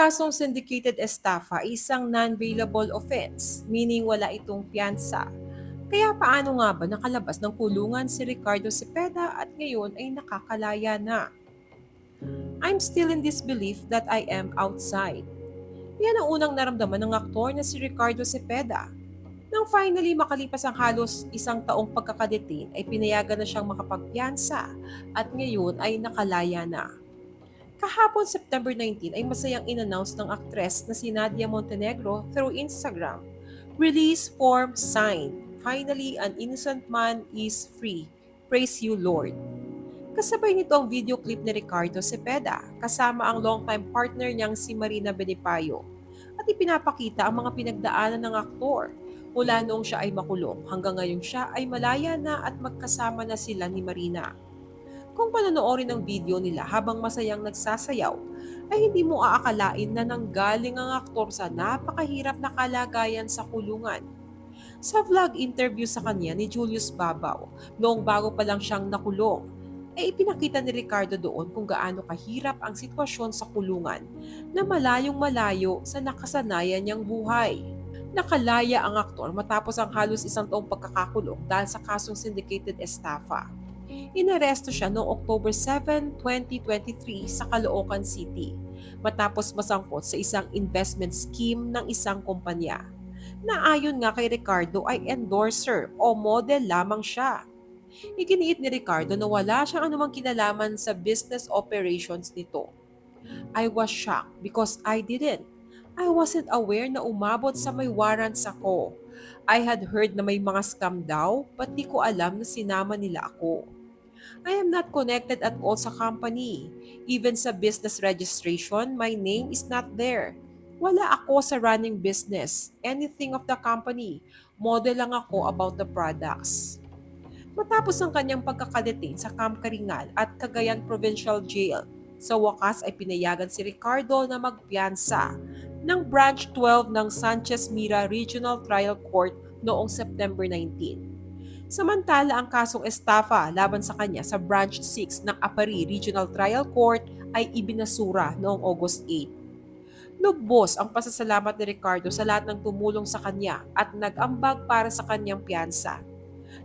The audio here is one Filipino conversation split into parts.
kasong syndicated estafa ay isang non-bailable offense, meaning wala itong piyansa. Kaya paano nga ba nakalabas ng kulungan si Ricardo Cepeda at ngayon ay nakakalaya na? I'm still in disbelief that I am outside. Yan ang unang naramdaman ng aktor na si Ricardo Cepeda. Nang finally makalipas ang halos isang taong pagkakadetain ay pinayagan na siyang makapagpiyansa at ngayon ay nakalaya na. Kahapon September 19 ay masayang inannounce ng aktres na si Nadia Montenegro through Instagram. Release form signed. Finally, an innocent man is free. Praise you, Lord. Kasabay nito ang video clip ni Ricardo Cepeda kasama ang longtime partner niyang si Marina Benipayo at ipinapakita ang mga pinagdaanan ng aktor mula noong siya ay makulong hanggang ngayon siya ay malaya na at magkasama na sila ni Marina. Kung panonoorin ang video nila habang masayang nagsasayaw, ay hindi mo aakalain na nanggaling ang aktor sa napakahirap na kalagayan sa kulungan. Sa vlog interview sa kanya ni Julius Babaw, noong bago pa lang siyang nakulong, ay ipinakita ni Ricardo doon kung gaano kahirap ang sitwasyon sa kulungan na malayong malayo sa nakasanayan niyang buhay. Nakalaya ang aktor matapos ang halos isang taong pagkakakulong dahil sa kasong syndicated estafa. Inaresto siya noong October 7, 2023 sa Caloocan City matapos masangkot sa isang investment scheme ng isang kumpanya na ayon nga kay Ricardo ay endorser o model lamang siya. Iginiit ni Ricardo na wala siyang anumang kinalaman sa business operations nito. I was shocked because I didn't. I wasn't aware na umabot sa may warrants ako. I had heard na may mga scam daw, but di ko alam na sinama nila ako. I am not connected at all sa company. Even sa business registration, my name is not there. Wala ako sa running business, anything of the company. Model lang ako about the products. Matapos ang kanyang pagkakadetain sa Camp Karingal at Cagayan Provincial Jail, sa wakas ay pinayagan si Ricardo na magpiyansa ng Branch 12 ng Sanchez Mira Regional Trial Court noong September 19. Samantala ang kasong estafa laban sa kanya sa Branch 6 ng Apari Regional Trial Court ay ibinasura noong August 8. Lubos ang pasasalamat ni Ricardo sa lahat ng tumulong sa kanya at nag-ambag para sa kanyang piyansa.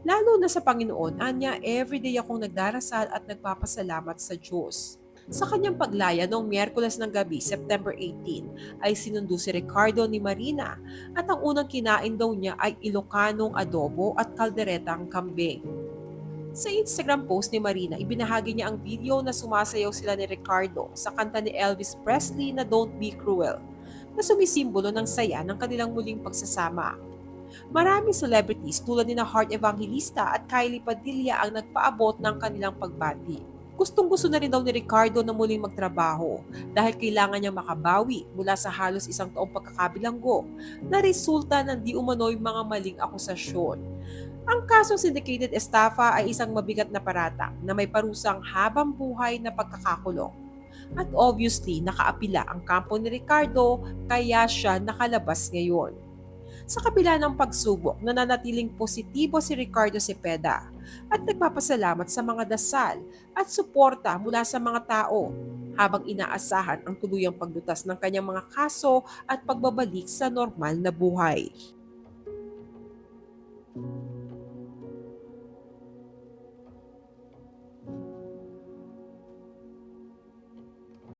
Lalo na sa Panginoon, anya everyday akong nagdarasal at nagpapasalamat sa Diyos. Sa kanyang paglaya noong Miyerkules ng gabi, September 18, ay sinundo si Ricardo ni Marina at ang unang kinain daw niya ay Ilocanong adobo at kalderetang kambing. Sa Instagram post ni Marina, ibinahagi niya ang video na sumasayaw sila ni Ricardo sa kanta ni Elvis Presley na Don't Be Cruel, na sumisimbolo ng saya ng kanilang muling pagsasama. Maraming celebrities tulad ni na Heart Evangelista at Kylie Padilla ang nagpaabot ng kanilang pagbati. Gustong gusto na rin daw ni Ricardo na muling magtrabaho dahil kailangan niya makabawi mula sa halos isang taong pagkakabilanggo na resulta ng di umano'y mga maling akusasyon. Ang kasong syndicated estafa ay isang mabigat na parata na may parusang habang buhay na pagkakakulong. At obviously, nakaapila ang kampo ni Ricardo kaya siya nakalabas ngayon. Sa kabila ng pagsubok, nananatiling positibo si Ricardo Cepeda at nagpapasalamat sa mga dasal at suporta mula sa mga tao habang inaasahan ang tuluyang paglutas ng kanyang mga kaso at pagbabalik sa normal na buhay.